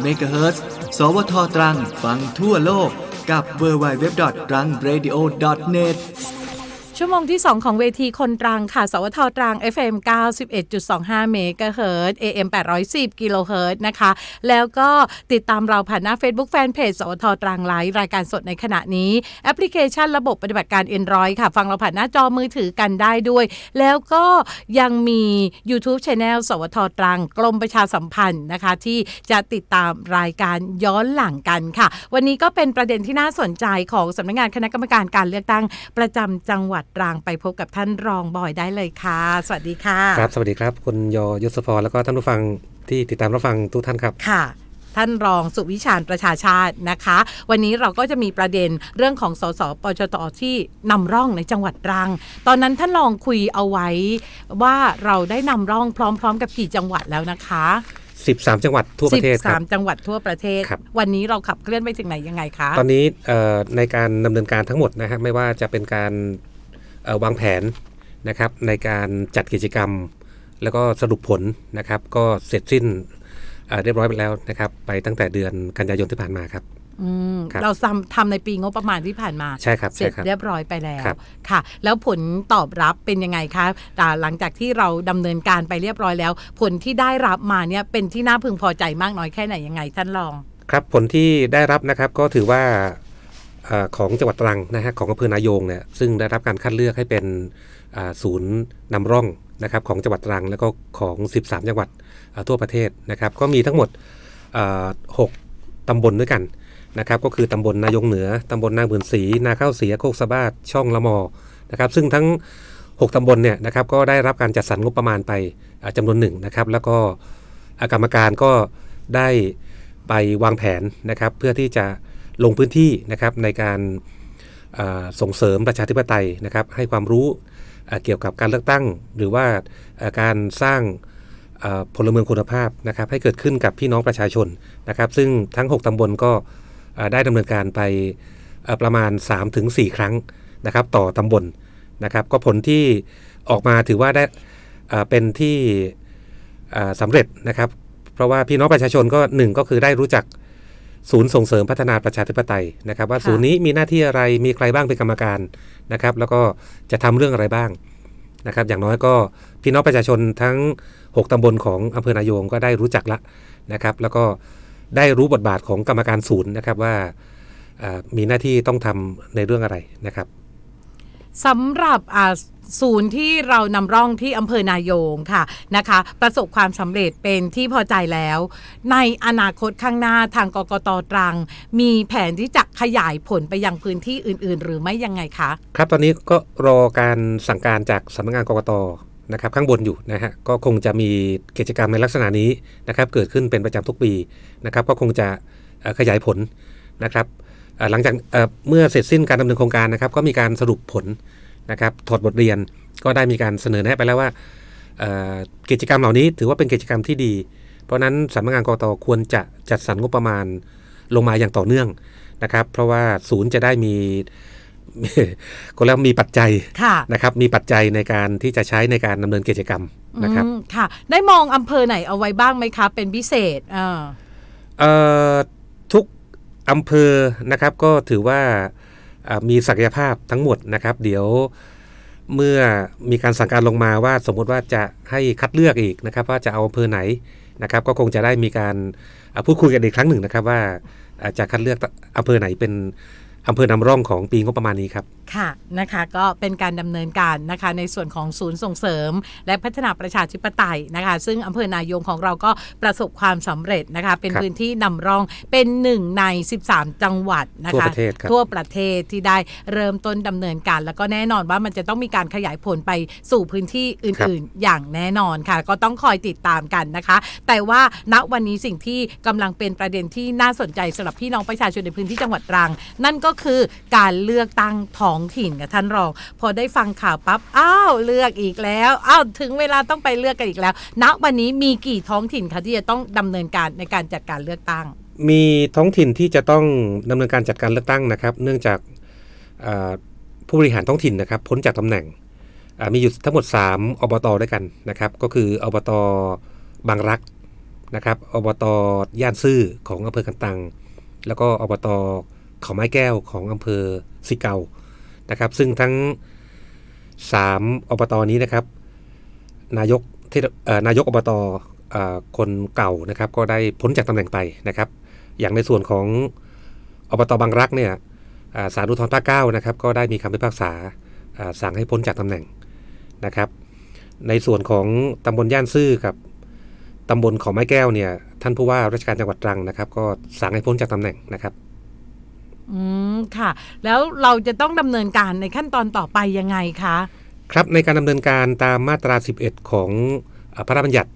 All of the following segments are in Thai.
เมกะเฮิรตซ์สวทตรัง ฟังทั่วโลกกับ w w w t r a n g r a d i o n e t ชั่วโมงที่ 2 ของเวทีคนตรังค่ะ สวทตรัง FM 91.25 เมกะเฮิรต AM 810 กิโลเฮิรตนะคะ แล้วก็ติดตามเราผ่านหน้า Facebook Fanpage สวทตรังไลฟ์รายการสดในขณะนี้ แอปพลิเคชันระบบปฏิบัติการ Android ค่ะ ฟังเราผ่านหน้าจอมือถือกันได้ด้วย แล้วก็ยังมี YouTube Channel สวทตรังกรมประชาสัมพันธ์นะคะ ที่จะติดตามรายการย้อนหลังกันค่ะ วันนี้ก็เป็นประเด็นที่น่าสนใจของสำนักงานคณะกรรมการการเลือกตั้งประจำจังหวัดตรังไปพบกับท่านรองบอยได้เลยค่ะ สวัสดีค่ะครับสวัสดีครับ คุณยอยศพรแล้วก็ท่านผู้ฟังที่ติดตามรับฟังทุกท่านครับค่ะท่านรองสุวิชาญประชาชาตินะคะ วันนี้เราก็จะมีประเด็นเรื่องของสสปชตที่นำร่องในจังหวัดตรัง ตอนนั้นท่านรองคุยเอาไว้ว่าเราได้นำร่องพร้อม ๆ กับกี่จังหวัดแล้วนะคะ 13 จังหวัดทั่วประเทศครับ13 จังหวัดทั่วประเทศครับวันนี้เราขับเคลื่อนไปถึงไหนยังไงคะ ตอนนี้เอ่อในการดำเนินการทั้งหมดนะฮะไม่ว่าจะเป็นการเอ่อ วางแผนนะครับในการจัดกิจกรรม แล้วก็สรุปผลนะครับ ก็เสร็จสิ้นเอ่อเรียบร้อยไปแล้วนะครับ ไปตั้งแต่เดือนกันยายนที่ผ่านมาครับอืมครับเราทำทำในปีงบประมาณที่ผ่านมาใช่ครับเสร็จใช่ครับเรียบร้อยไปแล้วครับค่ะ แล้วผลตอบรับเป็นยังไงคะอ่าหลังจากที่เราดำเนินการไปเรียบร้อยแล้ว ผลที่ได้รับมาเนี่ยเป็นที่น่าพึงพอใจมากน้อยแค่ไหนยังไงท่านรอง ครับผลที่ได้รับนะครับก็ถือว่าเออ ของจังหวัดตรังนะฮะของอำเภอนายงเนี่ยซึ่งได้รับการคัดเลือกให้เป็นศูนย์นำร่องนะครับของจังหวัดตรังแล้วก็ของ 13 จังหวัดทั่วประเทศนะครับ ก็มีทั้งหมดอ่าหกตำบลด้วยกันนะครับ ก็คือตำบลนายงเหนือ ตำบลนาบืนศรีนาข้าวเสียโคกสะบาช่องละมอนะครับ ซึ่งทั้ง 6 ตำบลเนี่ยนะครับก็ได้รับการจัดสรรงบประมาณไปจำานวนหนึ่งนะครับ แล้วก็กรรมการก็ได้ไปวางแผนนะครับ เพื่อที่จะ ลงพื้นที่นะครับในการส่งเสริมประชาธิปไตยนะครับให้ความรู้เกี่ยวกับการเลือกตั้ง หรือว่าการสร้างพลเมืองคุณภาพนะครับให้เกิดขึ้นกับพี่น้องประชาชนนะครับ ซึ่งทั้ง 6 ตำบลก็ได้ดำเนินการไปประมาณ 3-4 ครั้งนะครับต่อตำบลนะครับ ก็ผลที่ออกมาถือว่าได้เป็นที่อ่าสำเร็จนะครับ เพราะว่าพี่น้องประชาชนก็หนึ่งก็คือได้รู้จัก ศูนย์ส่งเสริมพัฒนาประชาธิปไตยนะครับว่าค่ะศูนย์นี้มีหน้าที่อะไรมีใครบ้างเป็นกรรมการนะครับ แล้วก็จะทำเรื่องอะไรบ้างนะครับ อย่างน้อยก็พี่น้องประชาชนทั้ง 6ตำบลของอำเภอนายงก็ได้รู้จักละนะครับ แล้วก็ได้รู้บทบาทของกรรมการศูนย์นะครับว่าอ่ามีหน้าที่ต้องทำในเรื่องอะไรนะครับสำหรับอ่า ศูนย์ที่เรานำร่องที่อำเภอนายงค่ะนะคะ ประสบความสำเร็จเป็นที่พอใจแล้ว ในอนาคตข้างหน้าทางกกตตรัง มีแผนที่จะขยายผลไปยังพื้นที่อื่น ๆ หรือไม่ยังไงคะ ครับตอนนี้ก็รอการสั่งการจากสำนักงานกกตนะครับข้างบนอยู่นะฮะก็คงจะมีกิจกรรมในลักษณะนี้นะครับเกิดขึ้นเป็นประจำทุกปีนะครับก็คงจะขยายผลนะครับหลังจากเอ่อเมื่อเสร็จสิ้นการดำเนินโครงการนะครับก็มีการสรุปผล นะครับถอดบทเรียนก็ได้มีการเสนอแนะไปแล้วว่าเอ่อกิจกรรมเหล่านี้ถือว่าเป็นกิจกรรมที่ดี เพราะฉะนั้นสำนักงานกกตควรจะจัดสรรงบประมาณลงมาอย่างต่อเนื่องนะครับ เพราะว่าศูนย์จะได้มีก็แล้วมีปัจจัยค่ะนะครับ มีปัจจัยในการที่จะใช้ในการดำเนินกิจกรรมนะครับอืมค่ะ ได้มองอำเภอไหนเอาไว้บ้างไหมคะเป็นพิเศษเออเอ่อทุกอำเภอนะครับก็ถือว่าอ่า มีศักยภาพทั้งหมดนะครับ เดี๋ยวเมื่อมีการสั่งการลงมาว่าสมมติว่าจะให้คัดเลือกอีกนะครับ ว่าจะเอาอำเภอไหนนะครับ ก็คงจะได้มีการพูดคุยกันอีกครั้งหนึ่งนะครับ ว่าจะคัดเลือกอำเภอไหนเป็นอำเภอนำร่องของปีงบประมาณนี้ครับ ค่ะนะคะก็เป็นการดำเนินการนะคะในส่วนของศูนย์ส่งเสริม และพัฒนาประชาธิปไตยนะคะ ซึ่งอำเภอนายงของเราก็ประสบความสำเร็จนะคะ เป็นครับพื้นที่นำร่องเป็นหนึ่งใน 13 จังหวัดนะคะทั่วประเทศครับทั่วประเทศที่ได้เริ่มต้นดำเนินการ แล้วก็แน่นอนว่ามันจะต้องมีการขยายผลไปสู่พื้นที่อื่น ๆ อย่างแน่นอนค่ะ ก็ต้องคอยติดตามกันนะคะ แต่ว่าณวันนี้สิ่งที่กำลังเป็นประเด็นที่น่าสนใจสำหรับพี่น้องประชาชนในพื้นที่จังหวัดตรัง นั่นก็คือการเลือกตั้งท้ององถิ่นกับท่านรอง พอได้ฟังข่าวปั๊บอ้าวเลือกอีกแล้วอ้าวถึงเวลาต้องไปเลือกกันอีกแล้ว ณวันนี้มีกี่ท้องถิ่นคะที่จะต้องดำเนินการในการจัดการเลือกตั้ง มีท้องถิ่นที่จะต้องดำเนินการจัดการเลือกตั้งนะครับ เนื่องจากผู้บริหารท้องถิ่นนะครับ พ้นจากตำแหน่งมีอยู่ทั้งหมด 3 อบตด้วยกันนะครับ ก็คืออบตบางรักนะครับอบตย่านซื่อของอำเภอกันตัง แล้วก็อบตเขาไม้แก้วของอำเภอสิเกา นะครับ ซึ่งทั้งสามอบตนี้นะครับ นายกที่นายกอบตอคนเก่านะครับ ก็ได้พ้นจากตำแหน่งไปนะครับ อย่างในส่วนของอบตบางรักเนี่ยอ่าศาลอุทธรภาคเก้านะครับ ก็ได้มีคำพิพากษาสั่งให้พ้นจากตำแหน่งนะครับ ในส่วนของตำบลย่านซื่อกับตำบลเขาไม้แก้วเนี่ยท่านผู้ว่าราชการจังหวัดตรังนะครับ ก็สั่งให้พ้นจากตำแหน่งนะครับ อืมค่ะ แล้วเราจะต้องดำเนินการในขั้นตอนต่อไปยังไงคะครับในการดำเนินการตามมาตรา 11 ของอ่าพระราชบัญญัติ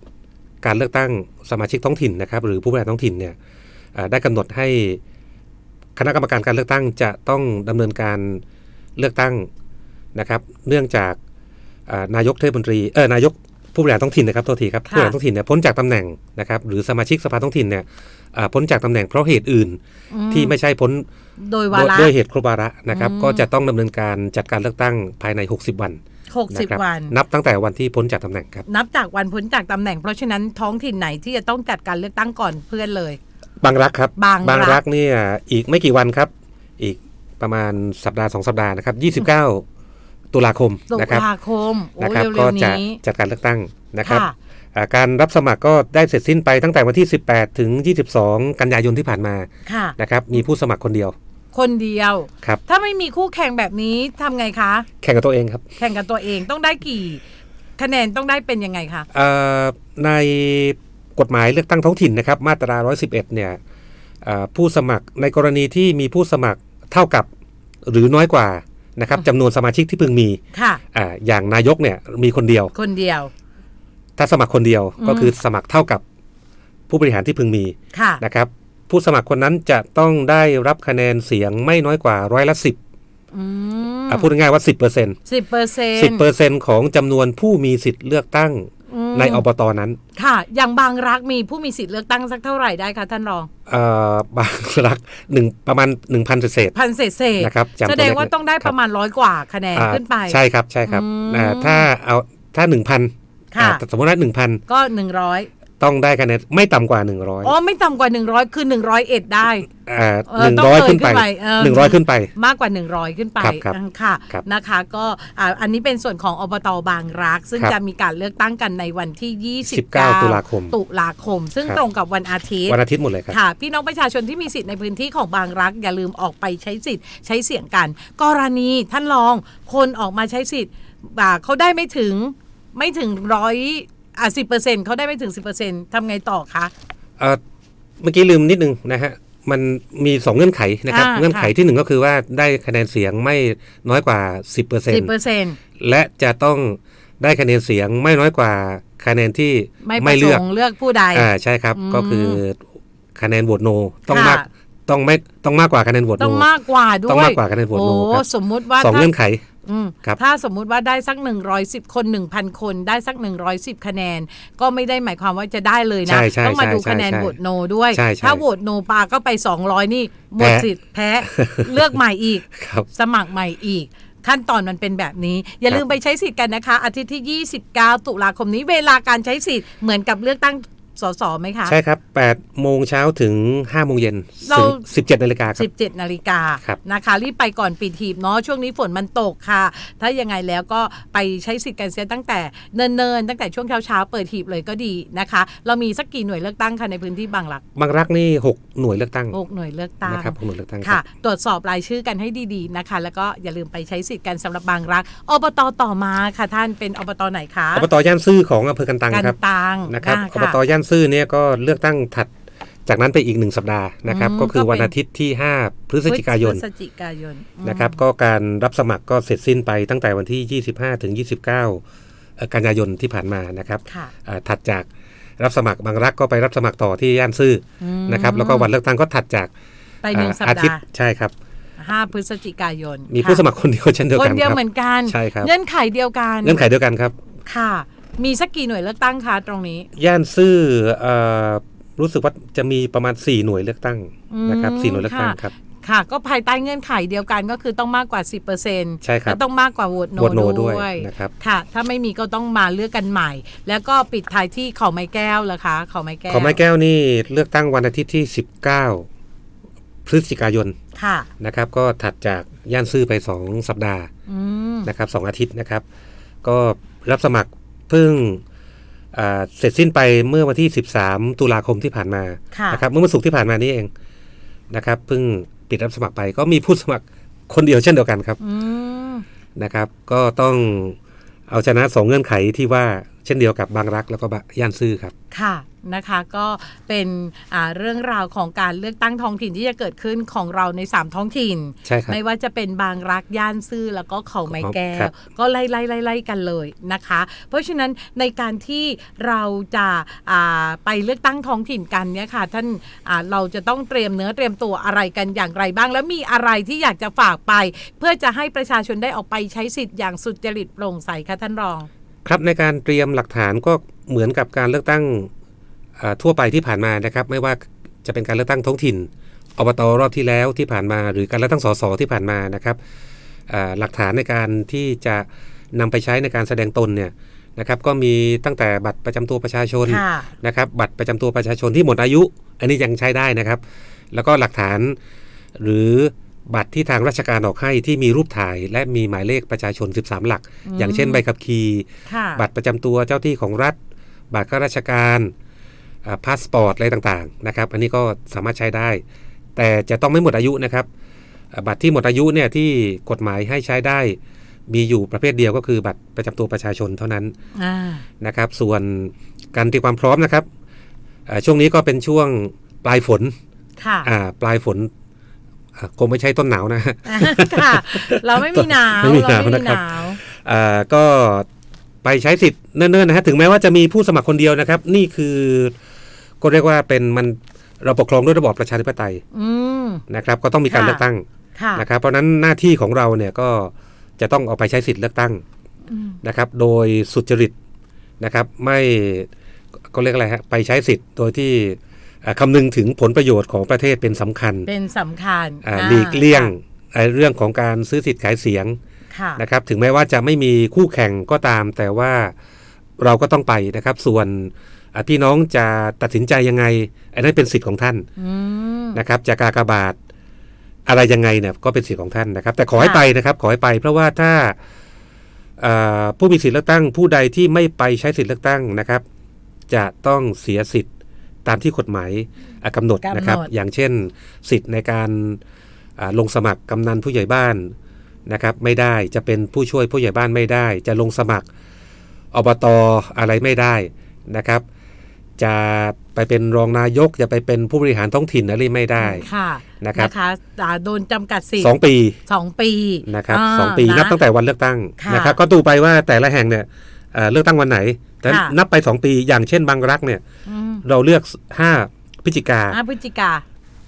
การเลือกตั้งสมาชิกท้องถิ่นนะครับหรือผู้บริหารท้องถิ่นเนี่ยอ่าได้กำหนดให้คณะกรรมการการเลือกตั้งจะต้องดำเนินการเลือกตั้งนะครับ เนื่องจากอ่านายกเทศมนตรีเออนายกผู้บริหารท้องถิ่นนะครับโทษทีครับค่ะผู้บริหารท้องถิ่นเนี่ยพ้นจากตำแหน่งนะครับหรือสมาชิกสภาท้องถิ่นเนี่ยอ่าพ้นจากตำแหน่งเพราะเหตุอื่นอืที่ไม่ใช่พ้น โดยวาระด้วยเหตุครบวาระนะครับอืมก็จะต้องดำเนินการจัดการเลือกตั้งภายใน 60 วันหกสิบนะครับวัน นับตั้งแต่วันที่พ้นจากตำแหน่งครับ นับจากวันพ้นจากตำแหน่งเพราะฉะนั้นท้องถิ่นไหนที่จะต้องจัดการเลือกตั้งก่อนเพื่อนเลย บางรักครับบางรักรักเนี่ยอีกไม่กี่วันครับ อีกประมาณสัปดาห์สองสัปดาห์นะครับ 29 ตุลาคมตุนะครับลาคมโอ้นะครับเร็ก็วๆจะนี้จัดการเลือกตั้งนะครับค่ะอ่าการรับสมัครก็ได้เสร็จสิ้นไปตั้งแต่วันที่ 18 ถึง 22 กันยายนที่ผ่านมาค่ะนะครับมีผู้สมัครคนเดียว คนเดียว ครับ ถ้าไม่มีคู่แข่งแบบนี้ทำไงคะ แข่งกับตัวเองครับแข่งกับตัวเองต้องได้กี่ คะแนนต้องได้เป็นยังไงคะ เอ่อในกฎหมายเลือกตั้งท้องถิ่นนะครับ มาตรา 111 เนี่ยเอ่อผู้สมัครในกรณีที่มีผู้สมัครเท่ากับหรือน้อยกว่านะครับจำนวนสมาชิกที่พึงมีค่ะ อ่าอย่างนายกเนี่ยมีคนเดียว คนเดียว ถ้าสมัครคนเดียวอืม ก็คือสมัครเท่ากับผู้บริหารที่พึงมีค่ะ นะครับ ผู้สมัครคนนั้นจะต้องได้รับคะแนนเสียงไม่น้อยกว่าร้อยละสิบอืมพูดง่ายๆว่าสิบเปอร์เซ็นต์สิบเปอร์เซ็นสิบเปอร์เซ็นต์ของจำนวนผู้มีสิทธิ์เลือกตั้งในอบตนั้น ค่ะ อย่างบางรักมีผู้มีสิทธิ์เลือกตั้งสักเท่าไหร่ได้คะท่านรองเอ่อบางรักหนึ่งประมาณหนึ่งพันเศษพันเศษเศษนะครับจำตัวแสดงว่าเลขต้องได้ครับประมาณร้อยกว่าคะแนนอ่าขึ้นไป ใช่ครับใช่ครับอืมอ่าถ้าเอาถ้าหนึ่งพันค่ะสมมติว่าหนึ่งพันก็หนึ่งร้อย ต้องได้คะแนนไม่ต่ำกว่าหนึ่งร้อยอ๋อไม่ต่ำกว่าหนึ่งร้อยคือหนึ่งร้อยเอ็ดได้อ่าเออหนึ่งต้องร้อยเลยขึ้นไปขึ้นไปเออหนึ่งร้อยขึ้นไป มากกว่า 100 ขึ้นไปครับครับอืมค่ะครับนะคะ ก็อ่าอันนี้เป็นส่วนของอบตบางรัก ซึ่งครับจะมีการเลือกตั้งกันในวันที่ 29 19ตุลาคม ตุลาคม ซึ่งครับตรงกับวันอาทิตย์วันอาทิตย์หมดเลยครับค่ะพี่น้องประชาชนที่มีสิทธิ์ในพื้นที่ของบางรัก อย่าลืมออกไปใช้สิทธิ์ใช้เสียงกัน กรณีท่านรองคนออกมาใช้สิทธิ์อ่าเขาได้ไม่ถึงไม่ถึงร้อย อะสิเปอร์เซ็นต์เขาได้ไม่ถึงสิบเปอร์เซ็นต์ทำไงต่อคะ เอ่อเมื่อกี้ลืมนิดนึงนะฮะมันมีสองเงื่อนไขนะครับ อ่า เงื่อนไขค่ะที่หนึ่งก็คือว่าได้คะแนนเสียงไม่น้อยกว่า10%สิบเปอร์เซ็นต์และจะต้องได้คะแนนเสียงไม่น้อยกว่าคะแนนที่ไม่ประไม่สเลือกงค์เลือกผู้ใด อ่าใช่ครับอืม ก็คือคะแนนโหวตโนต้องค่ะมากต้องไม่ต้องมากกว่าคะแนนโหวตโนต้องมากกว่าด้วยต้องมากกว่าคะแนนโหวตโนโอ้ครับสมมุติว่าสองถ้าเงื่อนไขอืม ครับ ถ้าสมมุติว่าได้สัก 110 คน 1,000 คนได้สัก 110 คะแนน ก็ไม่ได้หมายความว่าจะได้เลยนะ ใช่ใช่ต้องมาดูใช่คะแนนใช่โหวตโนด้วย ใช่ใช่ ถ้าโหวตโนปาก็ไป 200 นี่หมดแพ้สิทธิ์แพ้เลือกใหม่อีก ครับ สมัครใหม่อีก ขั้นตอนมันเป็นแบบนี้ อย่าครับลืมไปใช้สิทธิ์กันนะคะ อาทิตย์ที่ 29 ตุลาคมนี้เวลาการใช้สิทธิ์เหมือนกับเลือกตั้ง สสไหมคะ ใช่ครับ8โมงเช้าถึง5โมงเย็นเราถึง17นาฬิกาครับ17นาฬิกาครับนะคะรีบไปก่อนปิดหีบเนาะช่วงนี้ฝนมันตกค่ะ ถ้ายังไงแล้วก็ไปใช้สิทธิ์กันเสียตั้งแต่เนิ่นๆตั้งแต่ช่วงเช้าๆเปิดหีบเลยก็ดีนะคะ เรามีสักกี่หน่วยเลือกตั้งค่ะในพื้นที่บางหลักบางรักนี่ 6 หน่วยเลือกตั้งหกหน่วยเลือกตั้งนะครับหกหน่วยเลือกตั้งคค่ะรับตรวจสอบรายชื่อกันให้ดีๆนะคะ แล้วก็อย่าลืมไปใช้สิทธิ์กันสำหรับบางรักอบตต่อมาค่ะท่านเป็นอบตไหนคะอบตย่านซื่อของอำเภอกันตังกันครับตังนะครับอ่าอบค่ะตย่านซื่อเนี่ยก็เลือกตั้งถัดจากนั้นไปอีกหนึ่งสัปดาห์นะครับอืมก็คือก็เป็นวันอาทิตย์ที่ 5 พฤศจิกายนพฤศจิกายนอืมนะครับ ก็การรับสมัครก็เสร็จสิ้นไปตั้งแต่วันที่ 25 ถึง 29เอ่อกันยายนที่ผ่านมานะครับค่ะอ่าถัดจากรับสมัครบางรักก็ไปรับสมัครต่อที่ย่านซื่ออมนะครับ แล้วก็วันเลือกตั้งก็ถัดจากไปหนึ่งอ่าสัปอาทิตดาย์ห์ใช่ครับห้าพฤศจิกายน มีค่ะผู้สมัครคนเดียวเช่นเดียวคกันนเดียวครับเหมือนกันใช่ครับเงื่อนไขเดียวกันเงื่อนไขเดียวกันครับ ค่ะ มีสักกี่หน่วยเลือกตั้งคะตรงนี้ ย่านซื่อเอ่อรู้สึกว่าจะมีประมาณ 4 หน่วยเลือกตั้งนะครับอืมสี่หน่วยเลือกตั้งค่ะครับค่ะ ก็ภายใต้เงื่อนไขเดียวกันก็คือต้องมากกว่า 10%ใช่ครับและต้องมากกว่าโหวตโนโหวตโนด้ด้ววยยนะครับค่ะ ถ้าไม่มีก็ต้องมาเลือกกันใหม่ แล้วก็ปิดท้ายที่เขาไม้แก้วเหรอคะเขาไม้แก้วของไม้แก้วนี่เลือกตั้งวันอาทิตย์ที่ 19 พฤศจิกายนค่ะนะครับ ก็ถัดจากย่านซื่อไป 2 สัปดาห์อืมนะครับสองอาทิตย์นะครับ ก็รับสมัคร เพิ่งอ่าเสร็จสิ้นไปเมื่อวันที่ 13 ตุลาคมที่ผ่านมาค่ะนะครับเมื่อวันศุกร์ที่ผ่านมานี่เองนะครับเพิ่งปิดรับสมัครไปก็มีผู้สมัครคนเดียวเช่นเดียวกันครับอืมนะครับ ก็ต้องเอาชนะสองเงื่อนไขที่ว่า เช่นเดียวกับบางรักแล้วก็บะย่านซื่อครับ ค่ะนะคะก็เป็นอ่าเรื่องราวของการเลือกตั้งท้องถิ่นที่จะเกิดขึ้นของเราใน 3 ท้องถิ่นใช่ครับไม่ว่าจะเป็นบางรักย่านซื่อแล้วก็เขาไม้แก้ครัวบก็ไล่ไล่ไล่ไล่กันเลยนะคะ เพราะฉะนั้นในการที่เราจะอ่าไปเลือกตั้งท้องถิ่นกันเนี่ยค่ะท่านอ่าเราจะต้องเตรียมเนื้อเตรียมตัวอะไรกันอย่างไรบ้าง แล้วมีอะไรที่อยากจะฝากไป เพื่อจะให้ประชาชนได้ออกไปใช้สิทธิ์อย่างสุจริตโปร่งใสค่ะท่านรอง ครับในการเตรียมหลักฐานก็เหมือนกับการเลือกตั้งอ่าทั่วไปที่ผ่านมานะครับ ไม่ว่าจะเป็นการเลือกตั้งท้องถิ่นอบตรอบที่แล้วที่ผ่านมา หรือการเลือกตั้งสสที่ผ่านมานะครับอ่าหลักฐานในการที่จะนำไปใช้ในการแสดงตนเนี่ยนะครับ ก็มีตั้งแต่บัตรประจำตัวประชาชนค่ะนะครับ บัตรประจำตัวประชาชนที่หมดอายุ อันนี้ยังใช้ได้นะครับ แล้วก็หลักฐานหรือ บัตรที่ทางราชการออกให้ที่มีรูปถ่าย และมีหมายเลขประชาชน 13 หลัก อย่างเช่นใบขับขี่ค่ะบัตรประจำตัวเจ้าที่ของรัฐ บัตรข้าราชการพาสปอร์ตอะไรต่างๆนะครับ อันนี้ก็สามารถใช้ได้ แต่จะต้องไม่หมดอายุนะครับอ่าบัตรที่หมดอายุเนี่ยที่กฎหมายให้ใช้ได้ มีอยู่ประเภทเดียวก็คือบัตรประจำตัวประชาชนเท่านั้นอ่านะครับ ส่วนการเตรียมความพร้อมนะครับอ่าช่วงนี้ก็เป็นช่วงปลายฝนค่ะอ่าปลายฝนอ่า คงไม่ใช่ต้นหนาวนะค่ะ เราไม่มีหนาวไม่มีหนาวเราไม่มีนะครับหนาวอ่าก็ไปใช้สิทธิ์เนิ่นๆนะฮะถึงแม้ว่าจะมีผู้สมัครคนเดียวนะครับ นี่คือก็เรียกว่าเป็นมันเราปกครองด้วยระบอบประชาธิปไตยอืมนะครับ ก็ต้องมีการค่ะเลือกตั้งค่ะนะครับ เพราะฉะนั้นหน้าที่ของเราเนี่ยก็จะต้องเอาไปใช้สิทธิ์เลือกตั้งอืมนะครับ โดยสุจริตนะครับ ไม่ก็เรียกอะไรฮะไปใช้สิทธิ์โดยที่อ่า คำนึงถึงผลประโยชน์ของประเทศเป็นสำคัญ เป็นสำคัญอ่าอ่าหลีกเลี่ยงไอ้เรื่องของการซื้อสิทธิ์ขายเสียงค่ะนะครับถึงแม้ว่าจะไม่มีคู่แข่งก็ตาม แต่ว่าเราก็ต้องไปนะครับ ส่วนอะที่น้องจะตัดสินใจยังไง อันนั้นเป็นสิทธิ์ของท่านอืมนะครับจะกากบาทอะไรยังไงเนี่ยก็เป็นสิทธิ์ของท่านนะครับ แต่ขอให้ค่ะไปนะครับ ขอให้ไป เพราะว่าถ้าอ่าผู้มีสิทธิ์เลือกตั้ง ผู้ใดที่ไม่ไปใช้สิทธิ์เลือกตั้งนะครับ จะต้องเสียสิทธิ์ ตามที่กฎหมายอะกำหนดนะครับ อย่างเช่น สิทธิ์ในการอ่าลงสมัครกำนันผู้ใหญ่บ้านนะครับ ไม่ได้จะเป็นผู้ช่วยผู้ใหญ่บ้านไม่ได้ จะลงสมัครอบตอะไรไม่ได้นะครับ จะไปเป็นรองนายกจะไปเป็นผู้บริหารท้องถิ่นอะไรไม่ได้ค่ะนะครับอ่าโดนจำกัดสิทธิ์สองปีสองปีนะครับาสองปีะนับตั้งแต่วันเลือกตั้งค่ะนะครับ ก็ดูไปว่าแต่ละแห่งเนี่ย เอ่อเลือกตั้งวันไหน แต่ค่ะนับไป 2 ปีอย่างเช่นบางรักเนี่ยอืมเราเลือก 5พฤศจิกาอ่าพฤศจิกา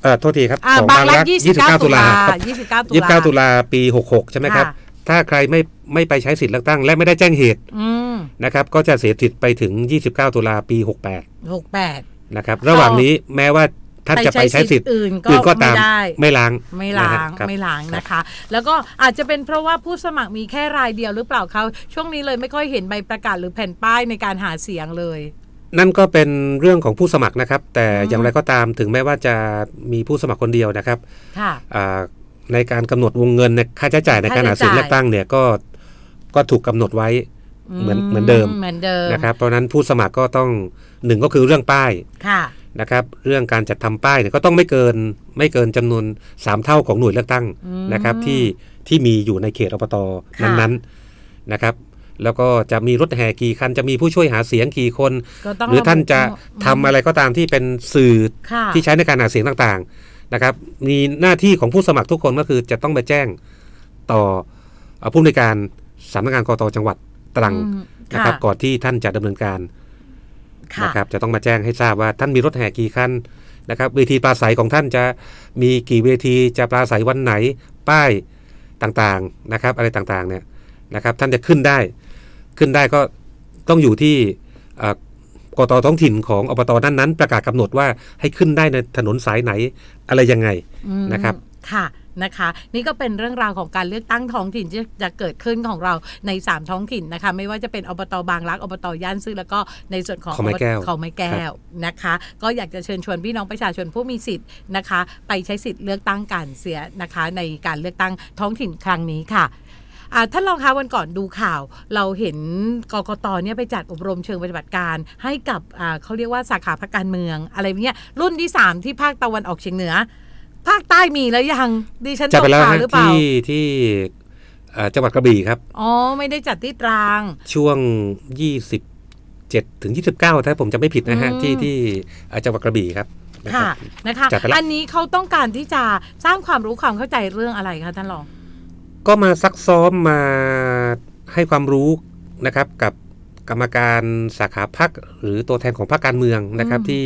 เออโทษทีครับอ่าของบางรักยี่สิบเก้าตุลาครับยี่สิบเก้าตุลายี่สิบเก้าตุลาปี 66 ใช่ไหมครับค่ะถ้าใครไม่ไม่ไปใช้สิทธิ์เลือกตั้ง และไม่ได้แจ้งเหตุอืมนะครับ ก็จะเสียสิทธิ์ไปถึง 29 ตุลาปี 68หกแปดนะครับ ระหว่างนี้แม้ว่า ท่านจะไปใช้สิทธิ์อื่นอื่นก็ก็ตามไม่ได้ไม่ล้างไม่ล้างนะฮะครับไม่ล้างนะคะ แล้วก็อาจจะเป็นเพราะว่าผู้สมัครมีแค่รายเดียวหรือเปล่าเขาช่วงนี้เลยไม่ค่อยเห็นใบประกาศหรือแผ่นป้ายในการหาเสียงเลย นั่นก็เป็นเรื่องของผู้สมัครนะครับ แต่อืมอย่างไรก็ตามถึงแม้ว่าจะมีผู้สมัครคนเดียวนะครับค่ะอ่าในการกำหนดวงเงินในค่าใช้จ่ายในการหาเสียงค่าใช้จ่ายเลือกตั้งเนี่ยก็ก็ถูกกำหนดไว้เหมือนเหมือนเดิมเหมือนเดิมนะครับเพราะฉะนั้นผู้สมัครก็ต้องหนึ่งก็คือเรื่องป้ายค่ะ นะครับเรื่องการจัดทำป้ายเนี่ยก็ต้องไม่เกินไม่เกินจำนวน 3 เท่าของหน่วยเลือกตั้งอืมนะครับที่ที่มีอยู่ในเขตอบตค่ะนั้นๆนะครับ แล้วก็จะมีรถแห่กี่คันจะมีผู้ช่วยหาเสียงกี่คนก็ต้องหรือท่านจะระบุทำอะไรก็ตามที่เป็นสื่อค่ะที่ใช้ในการหาเสียงต่างๆนะครับ มีหน้าที่ของผู้สมัครทุกคนก็คือจะต้องไปแจ้งต่อเอ่อผู้ในวยการสำนักงานกตจังหวัดตรังอืมนะครับก่อนที่ท่านจะดำเนินการค่ะ นะครับจะต้องมาแจ้งให้ทราบว่าท่านมีรถแห่กี่คันนะครับเวทีปราศัยของท่านจะมีกี่เวทีจะปราศัยวันไหนป้ายต่างๆนะครับ อะไรต่างๆเนี่ยนะครับท่านจะขึ้นได้ ขึ้นได้ก็ต้องอยู่ที่เอ่อกตท้องถิ่นของอบตนั้นๆ ประกาศกำหนดว่าให้ขึ้นได้ในถนนสายไหนอะไรยังไงอืมนะครับค่ะ นะคะ นี่ก็เป็นเรื่องราวของการเลือกตั้งท้องถิ่นที่จะเกิดขึ้นของเราใน 3 ท้องถิ่นนะคะ ไม่ว่าจะเป็นอบตบางรักอบตย่านซื่อแล้วก็ในส่วนของเขาไม้แก้วเขาไม้แก้วนะคะ ก็อยากจะเชิญชวนพี่น้องประชาชนผู้มีสิทธิ์นะคะ ไปใช้สิทธิ์เลือกตั้งกันเสียนะคะ ในการเลือกตั้งท้องถิ่นครั้งนี้ค่ะอ่าท่านรองคะวันก่อนดูข่าว เราเห็นกกตเนี่ยไปจัดอบรมเชิงปฏิบัติการ ให้กับอ่าเขาเรียกว่าสาขาพักการเมือง อะไรเนี้ยรุ่นที่ 3 ที่ภาคตะวันออกเฉียงเหนือ ภาคใต้มีแล้วยังดิฉันจะตไปกแล้วข่าวฮะหรือเปล่าที่ที่เอ่อจังหวัดกระบี่ครับ อ๋อ ไม่ได้จัดที่ตรางช่วง 27 ถึง 29 ถ้าผมจะไม่ผิดนะฮะอืมที่ที่เอ่อจังหวัดกระบี่ครับนะค่ะรับนะคะจัดไปแล้วอันนี้เขาต้องการที่จะสร้างความรู้ความเข้าใจเรื่องอะไรคะท่านรองก็มาซักซ้อมมาให้ความรู้นะครับกับกรรมการสาขาพักหรือตัวแทนของพรรคการเมืองนะครับอืมที่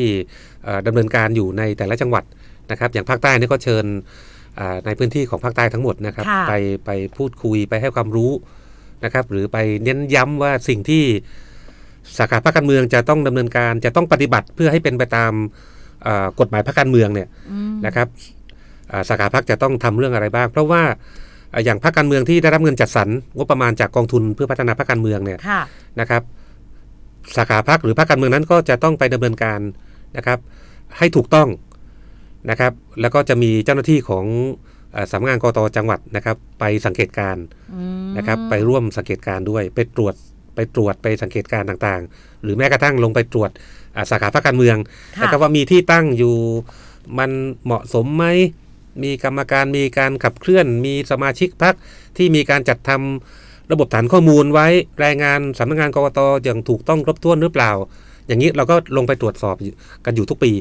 เอ่อดำเนินการอยู่ในแต่ละจังหวัด นะครับ อย่างภาคใต้นี่ก็เชิญอ่าในพื้นที่ของภาคใต้ทั้งหมดนะครับค่ะไปไปพูดคุยไปให้ความรู้นะครับ หรือไปเน้นย้ำว่าสิ่งที่สาขาพรรคการเมืองจะต้องดำเนินการจะต้องปฏิบัติเพื่อให้เป็นไปตามเอ่อกฎหมายพรรคการเมืองเนี่ยอืมนะครับอ่าสาขาพักจะต้องทำเรื่องอะไรบ้าง เพราะว่าอ่าอย่างพรรคการเมืองที่ได้รับเงินจัดสรรงบประมาณจากกองทุนเพื่อพัฒนาพรรคการเมืองเนี่ยค่ะนะครับสาขาพักหรือพรรคการเมืองนั้นก็จะต้องไปดำเนินการนะครับ ให้ถูกต้อง นะครับ แล้วก็จะมีเจ้าหน้าที่ของอ่าสำนักงานกตจังหวัดนะครับ ไปสังเกตการณ์อืมนะครับ ไปร่วมสังเกตการณ์ด้วย ไปตรวจไปตรวจไปสังเกตการณ์ต่างๆ หรือแม้กระทั่งลงไปตรวจอ่าสาขาพรรคการเมืองค่ะนะครับว่ามีที่ตั้งอยู่มันเหมาะสมไหมมีกรรมการมีการขับเคลื่อน มีสมาชิกพรรคที่มีการจัดทำระบบฐานข้อมูลไว้รายงานสำนักงานกรกตอย่างถูกต้องครบถ้วนหรือเปล่า อย่างนี้เราก็ลงไปตรวจสอบอยู่กันอยู่ทุกปี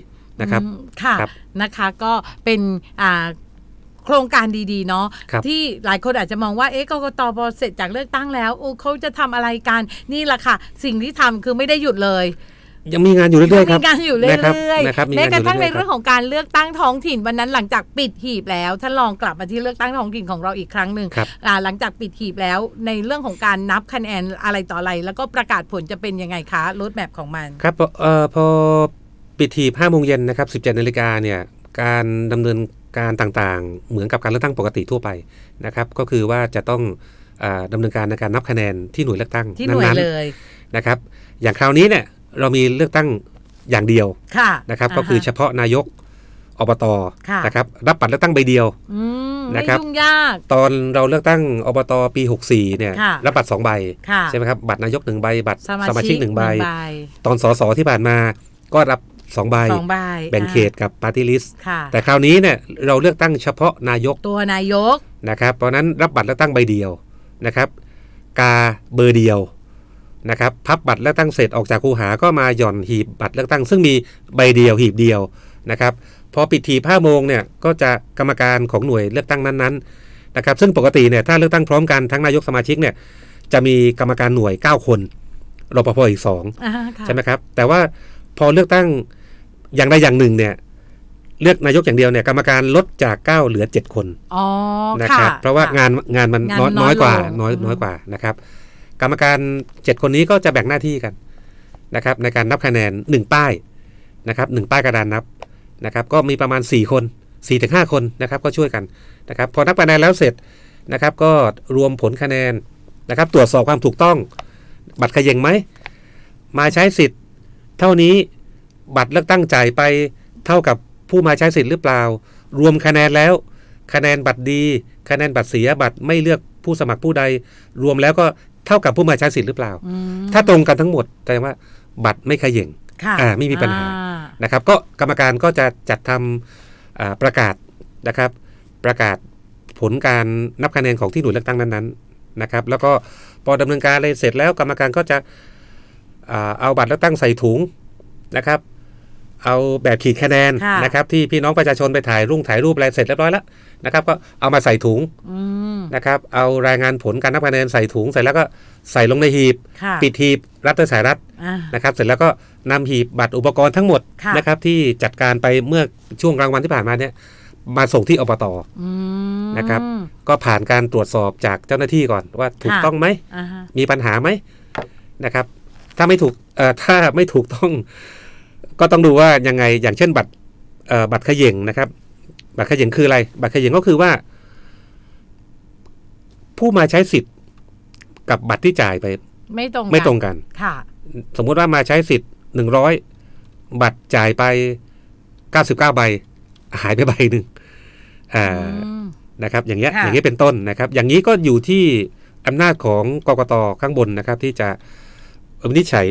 นะครับอืมค่ะครับนะคะก็เป็นอ่าโครงการดีๆเนาะครับที่หลายคนอาจจะมองว่าเอ๊ะกกตพอเสร็จจากเลือกตั้งแล้วโอ้เขาจะทำอะไรกันนี่แหละค่ะ สิ่งที่ทำคือไม่ได้หยุดเลยยังมีงานอยู่เรื่อยๆครับมีการอยู่เรื่นะครับอยนะครับๆมีแม้งานกอระยู่ทั่งในเรื่อยๆคเรื่รัอบงของการเลือกตั้งท้องถิ่นวันนั้นหลังจากปิดหีบแล้วท่านลองกลับมาที่เลือกตั้งท้องถิ่นของเราอีกครั้งหนึ่งครับอ่าหลังจากปิดหีบแล้วในเรื่องของการนับคะแนนอะไรต่ออะไร แล้วก็ประกาศผลจะเป็นยังไงคะรถแมพของมัน ครับเอ่อพอ ปิดทีห้าโมงเย็นนะครับ17นาฬิกาเนี่ยการดำเนินการต่างๆ เหมือนกับการเลือกตั้งปกติทั่วไปนะครับก็คือว่าจะต้องอาดำเนินการในการนับคะแนนที่หน่วยเลือกตั้งที่หน่วยนั้นเลยๆนะครับอย่างคราวนี้เนี่ยเรามีเลือกตั้งอย่างเดียวค่ะนะครับาฮก็คือเฉพาะนายกอบตค่ะนะครับรับบัตรเลือกตั้งใบเดียวอืมไม่นะครับยุ่งยากตอนเราเลือกตั้งอบตปี 64เนี่ยค่ะรับบัตรสองใบค่ะใช่ไหมครับบัตรนายกหนึ่งใบบัตรสมาสมาชิกหนึ่งใบใบ ตอนสสที่ผ่านมาก็รับ สองใบสองใบแบ่งอ่าเขตกับปาร์ตี้ลิสต์ค่ะแต่คราวนี้เนี่ยเราเลือกตั้งเฉพาะนายกตัวนายกนะครับ เพราะฉะนั้นรับบัตรเลือกตั้งใบเดียวนะครับ กาเบอร์เดียวนะครับพับบัตรเลือกตั้งเสร็จออกจากคูหาก็มาหย่อนหีบบัตรเลือกตั้ง ซึ่งมีใบเดียวหีบเดียวนะครับพอปิดหีบห้าโมงเนี่ยก็จะกรรมการของหน่วยเลือกตั้งนั้นๆนะครับซึ่งปกติเนี่ยถ้าเลือกตั้งพร้อมกันทั้งนายกสมาชิกเนี่ยจะมีกรรมการหน่วย 9 คนรปภอีกสองอ่าค่ะใช่ไหมครับแต่ว่า พอเลือกตั้งอย่างใดอย่างหนึ่งเนี่ยเลือกนายกอย่างเดียวเนี่ยกรรมการลดจาก 9 เหลือ 7 คนอ๋อนะครับค่เพราะว่าค่งานงานมันงานน้อยน้น้ออยยกว่าลงน้อยอืมน้อยกว่านะครับ กรรมการ 7 คนนี้ก็จะแบ่งหน้าที่กันนะครับในการนับคะแนน 1 ป้ายนะครับหนึ่งป้ายกระดานนับนะครับก็มีประมาณ 4 คน4ถึง5คนนะครับก็ช่วยกันนะครับพอนับคะแนนแล้วเสร็จนะครับก็รวมผลคะแนนนะครับตรวจสอบความถูกต้อง บัตรเขย่งไหมมาใช้สิทธิ์ เท่านี้บัตรเลือกตั้งจ่ายไปเท่ากับผู้มาใช้สิทธิ์หรือเปล่า รวมคะแนนแล้ว คะแนนบัตรดี คะแนนบัตรเสียบัตรไม่เลือกผู้สมัครผู้ใด รวมแล้วก็เท่ากับผู้มาใช้สิทธิ์หรือเปล่าอืมถ้าตรงกันทั้งหมดแสดงว่าบัตรไม่เขย่งค่ะอ่าไม่มีปัญหาอ่นะครับ ก็กรรมการก็จะจัดทำอ่าประกาศนะครับ ประกาศผลการนับคะแนนของที่หน่วยเลือกตั้งนั้นๆนะครับ แล้วก็พอดำเนินการอะไรเสร็จแล้วกรรมการก็จะอ่า เอาบัตรเลือกตั้งใส่ถุงนะครับ เอาแบบขีดคะแนนค่ะนะครับที่พี่น้องประชาชนไปถ่ายรูปถ่ายรูปอะไรเสร็จเรียบร้อยแล้วนะครับ ก็เอามาใส่ถุงอืมนะครับ เอารายงานผลการนับคะแนนใส่ถุงเสร็จแล้วก็ใส่ลงในหีบค่ะปิดหีบรัดด้วยสายรัดอ่านะครับ เสร็จแล้วก็นำหีบบัตรอุปกรณ์ทั้งหมดค่ะนะครับ ที่จัดการไปเมื่อช่วงกลางวันที่ผ่านมาเนี่ยมาส่งที่อบตอืมนะครับ ก็ผ่านการตรวจสอบจากเจ้าหน้าที่ก่อนว่าถูกค่ะต้องไหมอ่าฮะมีปัญหาไหมนะครับ ถ้าไม่ถูกเอ่อถ้าไม่ถูกต้อง ก็ต้องดูว่ายังไงอย่างเช่นบัตรเอ่อบัตรเขย่งนะครับ บัตรเขย่งคืออะไร บัตรเขย่งก็คือว่า ผู้มาใช้สิทธิ์กับบัตรที่จ่ายไป ไม่ตรงไม่ตรงกันค่ะ สมมุติว่ามาใช้สิทธิ์หนึ่งร้อยบัตรจ่ายไปเก้าสิบเก้าใบ หายไปใบหนึ่งอ่าอืมนะครับ อย่างเงี้ยค่ะอย่างเงี้ยเป็นต้นนะครับ อย่างนี้ก็อยู่ที่อำนาจของกกตข้างบนนะครับ ที่จะ วินิจฉัย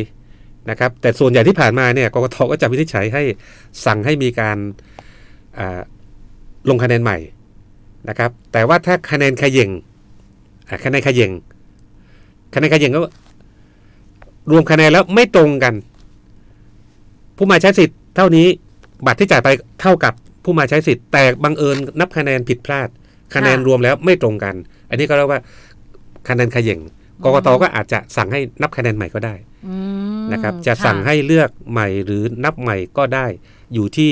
นะครับ แต่ส่วนใหญ่ที่ผ่านมาเนี่ยกกตก็จะวินิจฉัยให้สั่งให้มีการอ่าลงคะแนนใหม่นะครับ แต่ว่าถ้าคะแนนขย่งอ่าคะแนนขย่งคะแนนขย่งก็รวมคะแนนแล้วไม่ตรงกัน ผู้มาใช้สิทธิ์เท่านี้บัตรที่จ่ายไปเท่ากับผู้มาใช้สิทธิ์แต่บังเอิญนับคะแนนผิดพลาด คะแนนรวมแล้วไม่ตรงกัน อันนี้ก็เรียกว่าคะแนนเขย่ง กกตก็อาจจะสั่งให้นับคะแนนใหม่ก็ได้อืมนะครับจะค่สั่งให้เลือกใหม่หรือนับใหม่ก็ได้อยู่ที่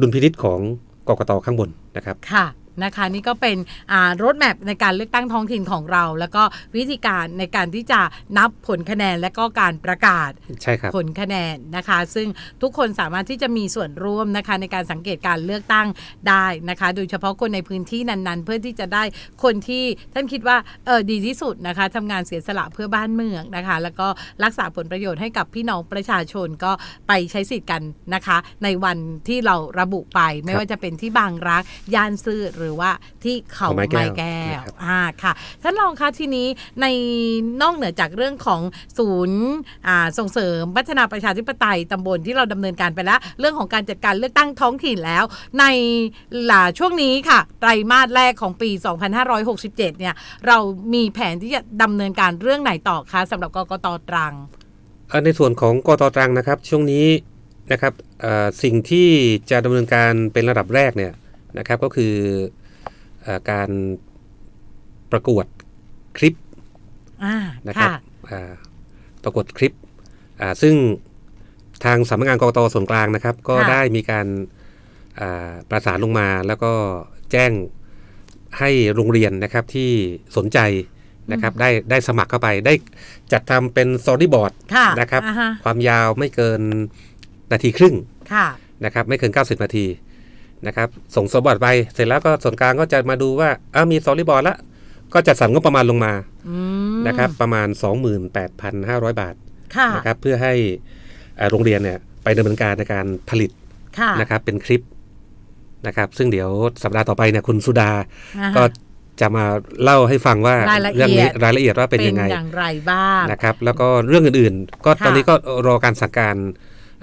ดุลพินิษของกกตข้างบนนะครับค่ะ นะคะ นี่ก็เป็นอ่ารถแมพในการเลือกตั้งท้องถิ่นของเรา แล้วก็วิธีการในการที่จะนับผลคะแนนและก็การประกาศใช่ครับผลคะแนนนะคะ ซึ่งทุกคนสามารถที่จะมีส่วนร่วมนะคะในการสังเกตการเลือกตั้งได้นะคะ โดยเฉพาะคนในพื้นที่นั้นๆ เพื่อที่จะได้คนที่ท่านคิดว่าเออดีที่สุดนะคะทำงานเสียสละเพื่อบ้านเมืองนะคะ แล้วก็รักษาผลประโยชน์ให้กับพี่น้องประชาชนก็ไปใช้สิทธิ์กันนะคะ ในวันที่เราระบุไปไม่ว่าจะเป็นที่บางรักย่านซื่อหรือว่าที่เขาเขาไม้ไม้แก้แก้ววนะครับอ่าค่ะท่านรองคะทีนี้ในนอกเหนือจากเรื่องของศูนย์อ่าส่งเสริมพัฒนาประชาธิปไตยตำบลที่เราดำเนินการไปแล้ว เรื่องของการจัดการเลือกตั้งท้องถิ่นแล้ว ในหลาช่วงนี้ค่ะ ไตรมาสแรกของปี 2567 เนี่ย เรามีแผนที่จะดำเนินการเรื่องไหนต่อคะสำหรับกกตตรังเอ่อในส่วนของกตตรังนะครับ ช่วงนี้นะครับเอ่อสิ่งที่จะดำเนินการเป็นระดับแรกเนี่ย นะครับก็คือเออการประกวดคลิปอ่านะครับค่ะอ่าประกวดคลิปอ่าซึ่งทางสำนักงานกรกตส่วนกลางนะครับ ก็ค่ะได้มีการอ่าประสานลงมาแล้วก็แจ้งให้โรงเรียนนะครับที่สนใจนะครับได้ได้สมัครเข้าไปได้จัดทำเป็นสตอรี่บอร์ดค่ะนะครับอ่าฮะความยาวไม่เกินนาทีครึ่งค่ะนะครับไม่เกิน 90 นาที นะครับส่งสมบัติไปเสร็จแล้วก็ส่วนกลางก็จะมาดูว่าอ้าวมีสตอรี่บอร์ดแล้วก็จะสั่งงบประมาณลงมาอืมนะครับประมาณ 28,500 บาทค่ะนะครับเพื่อให้เอ่อโรงเรียนเนี่ยไปดำเนินการในการผลิตค่ะนะครับเป็นคลิปนะครับซึ่งเดี๋ยวสัปดาห์ต่อไปเนี่ยคุณสุดาอ่าฮะก็จะมาเล่าให้ฟังว่ารายละเอียดเรื่องนี้รายละเอียดว่าเป็นยังไงอย่างไรบ้างนะครับ แล้วก็เรื่องอื่นๆ ก็ค่ะตอนนี้ก็รอการสั่งการ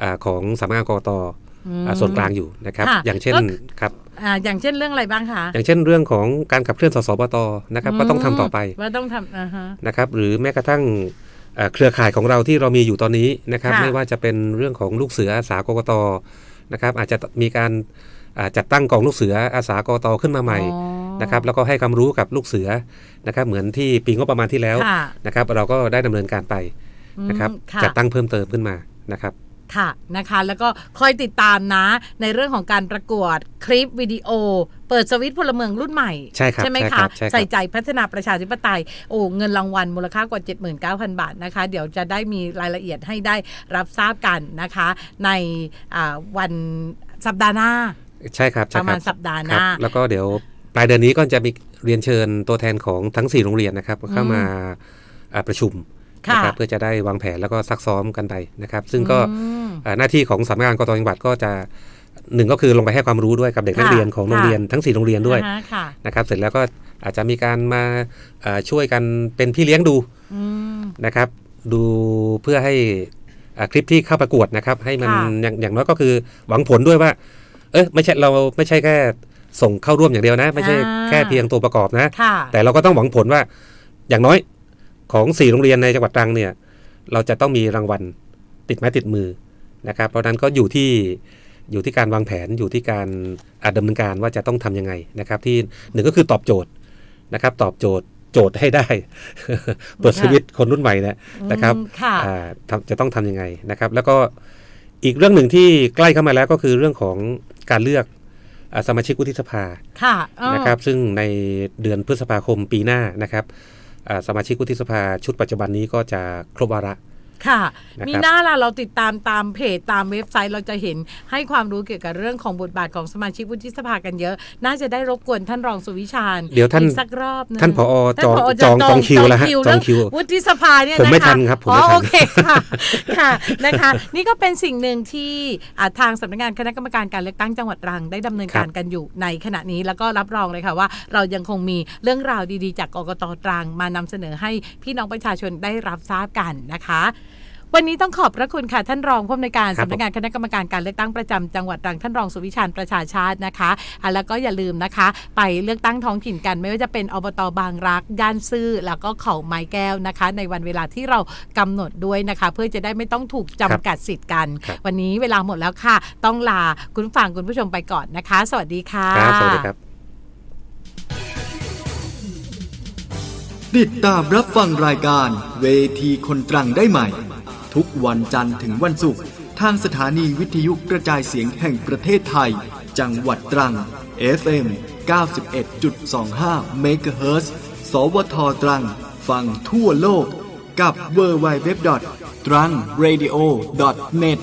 อ่าของสำนักงานกรกตอืมอ่า ส่วนกลางอยู่นะครับค่ะอย่างเช่นก็ครับอ่าอย่างเช่นเรื่องอะไรบ้างคะอย่างเช่นเรื่องของการขับเคลื่อนสสบตนะครับก็ต้องทำต่อไปว่าต้องทำอ่าฮะนะครับ หรือแม้กระทั่งเอ่อเครือข่ายของเราที่เรามีอยู่ตอนนี้นะครับค่ะไม่ว่าจะเป็นเรื่องของลูกเสืออาสากกตนะครับ อาจจะมีการอ่าจัดตั้งกองลูกเสืออาสากกตขึ้นมาใหม่อ๋อนะครับ แล้วก็ให้ความรู้กับลูกเสือนะครับ เหมือนที่ปีงบประมาณที่แล้วค่ะนะครับ เราก็ได้ดำเนินการไปนะครับอืมค่ะจัดตั้งเพิ่มเติมขึ้นมานะครับ ค่ะนะคะแล้วก็คอยติดตามนะในเรื่องของการประกวดคลิปวิดีโอ เปิดสวิตช์พลเมืองรุ่นใหม่ใช่ครับไหมใช่คคะรับใช่ครับใส่ใจพัฒนาประชาธิปไตยโอ้เงินรางวัลมูลค่ากว่า 79,000 บาทนะคะ เดี๋ยวจะได้มีรายละเอียดให้ได้รับทราบกันนะคะ ในอ่าวันสัปดาห์หน้า ใช่ครับปใช่ระคมารัณบสัปดาห์หครับน้า แล้วก็เดี๋ยวปลายเดือนนี้ก็จะมีเรียนเชิญตัวแทนของทั้ง 4 โรงเรียนนะครับเข้ามาอ่าประชุมค่ะ นะครับเพื่อจะได้วางแผนแล้วก็ซักซ้อมกันไปนะครับ ซึ่งก็อืมอ่าหน้าที่ของสำนักงานกตจังหวัดก็จะหนึ่งก็คือลงไปให้ความรู้ด้วยกับเด็กนักค่ะเรียนของโรงเรียนทั้ง 4 โรงเรียนด้วยอ่าฮะค่ะนะครับเสร็จแล้วก็อาจจะมีการมาอ่าช่วยกันเป็นพี่เลี้ยงดูอืมนะครับ ดูเพื่อให้อ่าคลิปที่เข้าประกวดนะครับ ให้มันค่ะอย่างอย่างน้อยก็คือหวังผลด้วยว่า เอ้ยไม่ใช่เราไม่ใช่แค่ส่งเข้าร่วมอย่างเดียวนะ ไม่ใช่แค่เพียงตัวประกอบนะค่ะแต่เราก็ต้องหวังผลว่าอย่างน้อย ของสี่โรงเรียนในจังหวัดตรังเนี่ยเราจะต้องมีรางวัลติดไม้ติดมือนะครับ เพราะฉะนั้นก็อยู่ที่อยู่ที่การวางแผนอยู่ที่การอ่าดำเนินการว่าจะต้องทำยังไงนะครับ ที่หนึ่งก็คือตอบโจทย์นะครับ ตอบโจทย์โจทย์ให้ได้เปิดสวิตช์คนรุ่นใหม่เนี่ยนะครับอืมค่ะอ่าทำจะต้องทำยังไงนะครับ แล้วก็อีกเรื่องหนึ่งที่ใกล้เข้ามาแล้วก็คือเรื่องของการเลือกอาสมาชิกวุฒิสภาค่ะอ้อนะครับ ซึ่งในเดือนพฤษภาคมปีหน้านะครับอ่า สมาชิกวุฒิสภาชุดปัจจุบันนี้ก็จะครบวาระ ค่ะ นะครับ มีหน้าล่ะเราติดตามตามเพจตามเว็บไซต์เราจะเห็นให้ความรู้เกี่ยวกับเรื่องของบทบาทของสมาชิกวุฒิสภากันเยอะ น่าจะได้รบกวนท่านรองสุวิชาญเดี๋ยวท่านอีกสักรอบหนึงท่านผอท่านผจองจองคิวแล้วฮะเรื่องจองคิววุฒิสภาเนี่ยผมไม่ะะทันครับผมอ๋อไม่ทัน โอเคค่ะค่ะนะคะ นี่ก็เป็นสิ่งหนึ่งที่อ่าทางสำนักงานคณะกรรมการการเลือกตั้งจังหวัดตรังได้ดำเนินการกันอยู่ในขณะนี้แล้วก็รับรองเลยค่ะว่า เรายังคงมีเรื่องราวดีๆ จากกกตตรังมานำเสนอให้พี่น้องประชาชนได้รับทราบกันนะคะ วันนี้ต้องขอบพระคุณค่ะท่านรองผู้อำนวยการครับสำนักงานคณะกรรมการการเลือกตั้งประจำจังหวัดตรังท่านรองสุวิชาญประชาชาตินะคะอะแล้วก็อย่าลืมนะคะ ไปเลือกตั้งท้องถิ่นกัน ไม่ว่าจะเป็นอบตบางรักย่านซื่อแล้วก็เขาไม้แก้วนะคะ ในวันเวลาที่เรากำหนดด้วยนะคะ เพื่อจะได้ไม่ต้องถูกจำกัดสิทธิ์กันครับวันนี้เวลาหมดแล้วค่ะ ต้องลาคุณผู้ฟังคุณผู้ชมไปก่อนนะคะ สวัสดีค่ะครับสวัสดีครับติดตามรับฟังรายการเวทีคนตรังได้ใหม่ ทุกวันจันทร์ถึงวันศุกร์ทางสถานีวิทยุกระจายเสียงแห่งประเทศไทย จังหวัดตรัง FM 91.25 MHz สวทตรัง ฟังทั่วโลกกับ w w w t r a n g r a d i o n e t